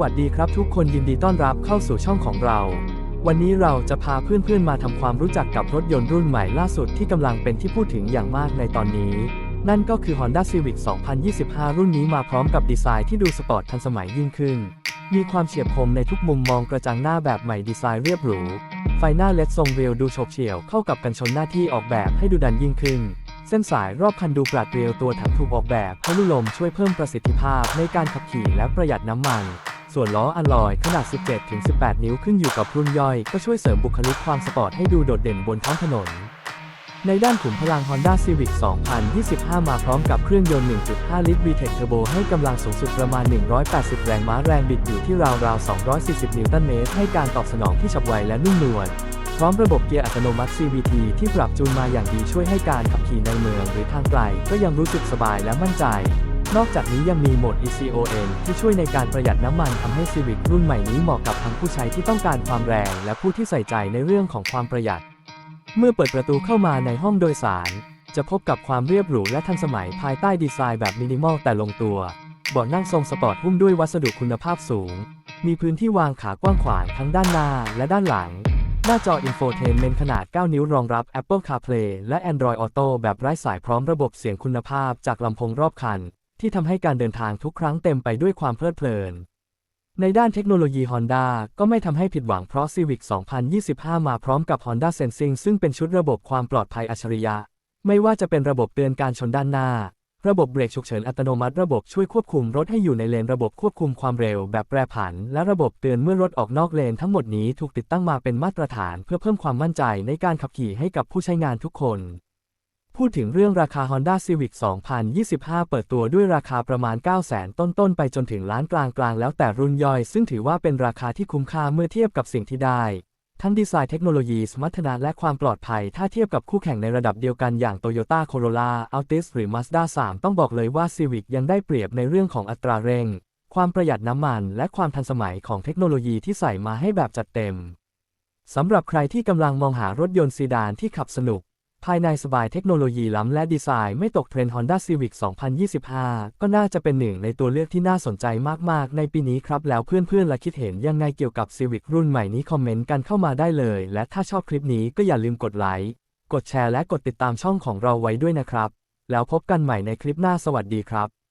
วัสดีครับทุกคนยินดีต้อนรับเข้าสู่ช่องของเรา วันนี้เราจะพาเพื่อนๆมาทำความรู้จักกับรถยนต์รุ่นใหม่ล่าสุดที่กำลังเป็นที่พูดถึงอย่างมากในตอนนี้ นั่นก็คือ Honda Civic 2025 รุ่นนี้มาพร้อมกับดีไซน์ที่ดูสปอร์ตทันสมัยยิ่งขึ้น มีความเฉียบคมในทุกมุมมองกระจังหน้าแบบใหม่ดีไซน์เรียบหรู ไฟหน้าเลดทรงเรียวดูโฉบเฉี่ยวเข้ากับกันชนหน้าที่ออกแบบให้ดูดันยิ่งขึ้นเส้นสายรอบคันดูปราดเปรียวตัวถังถูกออกแบบให้ลู่ลมช่วยเพิ่มประสิทธิภาพในการขับขี่และประหยัดน้ำมัน ส่วนล้ออะลอยขนาด 17-18 นิ้วขึ้นอยู่กับรุ่นย่อย ก็ช่วยเสริมบุคลิกความสปอร์ตให้ดูโดดเด่นบนท้องถนน ในด้านขุมพลัง Honda Civic 2025 มาพร้อมกับเครื่องยนต์ 1.5 ลิตร VTEC Turbo ให้กำลังสูงสุดประมาณ 180 แรงม้าแรงบิดอยู่ที่ราวๆ 240 นิวตันเมตร ให้การตอบสนองที่ฉับไวและนุ่มนวลพร้อมระบบเกียร์อัตโนมัติ CVT ที่ปรับจูนมาอย่างดีช่วยให้การขับขี่ในเมืองหรือทางไกลก็ยังรู้สึกสบายและมั่นใจ นอกจากนี้ยังมีโหมด ECON ที่ช่วยในการประหยัดน้ำมันทำให้ Civic รุ่นใหม่นี้เหมาะกับทั้งผู้ใช้ที่ต้องการความแรง และผู้ที่ใส่ใจในเรื่องของความประหยัด เมื่อเปิดประตูเข้ามาในห้องโดยสาร จะพบกับความเรียบหรูและทันสมัยภายใต้ดีไซน์แบบมินิมอลแต่ลงตัวเบาะนั่งทรงสปอร์ตหุ้มด้วยวัสดุคุณภาพสูง มีพื้นที่วางขากว้างขวางทั้งด้านหน้าและด้านหลัง หน้าจอ Infotainment ขนาด 9 นิ้วรองรับ Apple CarPlay และ Android Auto แบบไร้สายพร้อมระบบเสียงคุณภาพจากลำโพงรอบคัน ที่ทำให้การเดินทางทุกครั้งเต็มไปด้วยความเพลิดเพลิน ในด้านเทคโนโลยี Honda ก็ไม่ทำให้ผิดหวังเพราะ Civic 2025 มาพร้อมกับ Honda Sensing ซึ่งเป็นชุดระบบความปลอดภัยอัจฉริยะ ไม่ว่าจะเป็นระบบเตือนการชนด้านหน้า ระบบเบรกฉุกเฉินอัตโนมัติ ระบบช่วยควบคุมรถให้อยู่ในเลน ระบบควบคุมความเร็วแบบแปรผัน และระบบเตือนเมื่อรถออกนอกเลน ทั้งหมดนี้ถูกติดตั้งมาเป็นมาตรฐาน เพื่อเพิ่มความมั่นใจในการขับขี่ให้กับผู้ใช้งานทุกคน พูดถึงเรื่องราคา Honda Civic 2025 เปิดตัวด้วยราคาประมาณ 9 0 0 0 0 ต้น ๆ ไปจนถึงล้านกลางๆ แล้วแต่รุ่นย่อย ซึ่งถือว่าเป็นราคาที่คุ้มค่าเมื่อเทียบกับสิ่งที่ได้ ทั้งดีไซน์เทคโนโลยีสมรรถนะและความปลอดภัย ถ้าเทียบกับคู่แข่งในระดับเดียวกันอย่าง Toyota Corolla Altis หรือ Mazda 3 ต้องบอกเลยว่า Civic ยังได้เปรียบในเรื่องของอัตราเร่ง ความประหยัดน้ำมัน และความทันสมัยของเทคโนโลยีที่ใส่มาให้แบบจัดเต็มสำหรับใครที่กำลังมองหารถยนต์ซีดานที่ขับสนุก ภายในสบายเทคโนโลยีล้ำและดีไซน์ไม่ตกเทรนด์ Honda Civic 2025 ก็น่าจะเป็นหนึ่งในตัวเลือกที่น่าสนใจมาก ๆ ในปีนี้ครับ แล้วเพื่อนๆล่ะคิดเห็นยังไงเกี่ยวกับ Civic รุ่นใหม่นี้คอมเมนต์กันเข้ามาได้เลย และถ้าชอบคลิปนี้ก็อย่าลืมกดไลค์ กดแชร์และกดติดตามช่องของเราไว้ด้วยนะครับ แล้วพบกันใหม่ในคลิปหน้าสวัสดีครับ